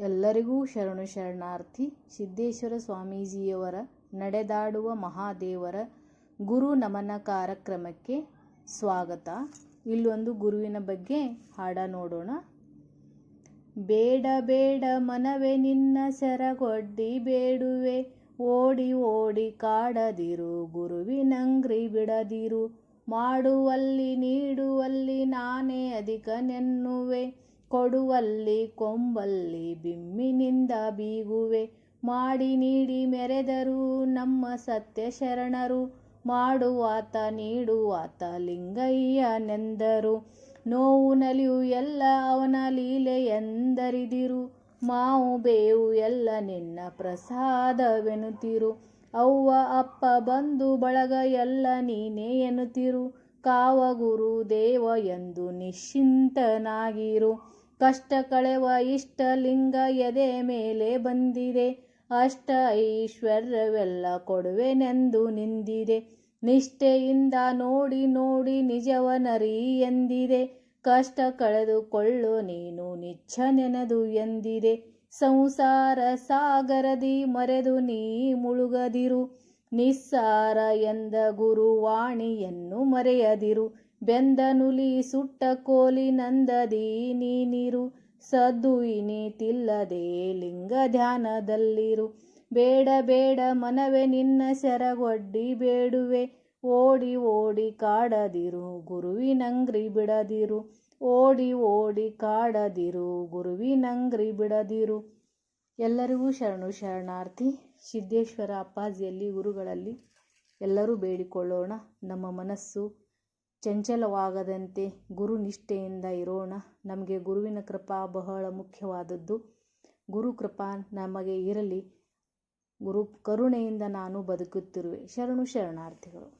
ಎಲ್ಲರಿಗೂ ಶರಣು ಶರಣಾರ್ಥಿ, ಸಿದ್ದೇಶ್ವರ ಸ್ವಾಮೀಜಿಯವರ ನಡೆದಾಡುವ ಮಹಾದೇವರ ಗುರು ನಮನ ಕಾರ್ಯಕ್ರಮಕ್ಕೆ ಸ್ವಾಗತ. ಇಲ್ಲೊಂದು ಗುರುವಿನ ಬಗ್ಗೆ ಹಾಡ ನೋಡೋಣ. ಬೇಡ ಬೇಡ ಮನವೇ ನಿನ್ನ ಸೆರಗೊಡ್ಡಿ ಬೇಡುವೆ, ಓಡಿ ಓಡಿ ಕಾಡದಿರು ಗುರುವಿನಂಗ್ರಿ ಬಿಡದಿರು, ಮಾಡುವಲ್ಲಿ ನೀಡುವಲ್ಲಿ ನಾನೇ ಅಧಿಕನೆನ್ನುವೆ ಕೊಡುವಲ್ಲಿ ಕೊಂಬಲ್ಲಿ ಬಿಮ್ಮಿನಿಂದ ಬೀಗುವೆ. ಮಾಡಿ ನೀಡಿ ಮೆರೆದರು ನಮ್ಮ ಸತ್ಯ ಶರಣರು. ಮಾಡುವಾತ ನೀಡುವಾತ ಲಿಂಗಯ್ಯನೆಂದರು ನೋವು ನಲಿಯು ಎಲ್ಲ ಅವನ ಲೀಲೆ ಎಂದರಿದಿರು. ಮಾವು ಬೇವು ಎಲ್ಲ ನಿನ್ನ ಪ್ರಸಾದವೆನುತಿರು ಅವ್ವ, ಅಪ್ಪ, ಬಂಧು, ಬಳಗ ಎಲ್ಲ ನೀನೇ ಎನ್ನುತ್ತಿರು. ಕಾವ ಗುರು ದೇವ ಎಂದು ನಿಶ್ಚಿಂತನಾಗಿರು. ಕಷ್ಟ ಕಳೆವ ಇಷ್ಟ ಲಿಂಗ ಎದೆ ಮೇಲೆ ಬಂದಿದೆ. ಅಷ್ಟ ಐಶ್ವರ್ಯವೆಲ್ಲ ಕೊಡುವೆನೆಂದು ನಿಂದಿದೆ. ನಿಷ್ಠೆಯಿಂದ ನೋಡಿ ನೋಡಿ ನಿಜವನರಿ ಎಂದಿದೆ. ಕಷ್ಟ ಕಳೆದುಕೊಳ್ಳು ನೀನು ನಿಚ್ಚ ನೆನೆದು ಎಂದಿದೆ. ಸಂಸಾರ ಸಾಗರದಿ ಮರೆದು ನೀ ಮುಳುಗದಿರು. ನಿಸ್ಸಾರ ಎಂದ ಗುರುವಾಣಿಯನ್ನು ಮರೆಯದಿರು. ಬೆಂದ ನುಲಿ ಸುಟ್ಟ ಕೋಲಿ ನಂದದಿ ನೀನಿರು, ಸದ್ದು ಇನಿತಿಲ್ಲದೆ ಲಿಂಗ ಧ್ಯಾನದಲ್ಲಿರು. ಬೇಡ ಬೇಡ, ಮನವೇ ನಿನ್ನ ಸೆರಗೊಡ್ಡಿ ಬೇಡುವೆ. ಓಡಿ ಓಡಿ ಕಾಡದಿರು, ಗುರುವಿನಂಗ್ರಿ ಬಿಡದಿರು. ಓಡಿ ಓಡಿ ಕಾಡದಿರು, ಗುರುವಿನಂಗ್ರಿ ಬಿಡದಿರು. ಎಲ್ಲರಿಗೂ ಶರಣು ಶರಣಾರ್ಥಿ, ಸಿದ್ದೇಶ್ವರ ಅಪ್ಪಾಜಿಯಲ್ಲಿ, ಗುರುಗಳಲ್ಲಿ ಎಲ್ಲರೂ ಬೇಡಿಕೊಳ್ಳೋಣ. ನಮ್ಮ ಮನಸ್ಸು ಚಂಚಲವಾಗದಂತೆ ಗುರು ನಿಷ್ಠೆಯಿಂದ ಇರೋಣ. ನಮಗೆ ಗುರುವಿನ ಕೃಪಾ ಬಹಳ ಮುಖ್ಯವಾದದ್ದು. ಗುರು ಕೃಪಾ ನಮಗೆ ಇರಲಿ. ಗುರು ಕರುಣೆಯಿಂದ ನಾನು ಬದುಕುತ್ತಿರುವೆ. ಶರಣು ಶರಣಾರ್ಥಿಗಳು.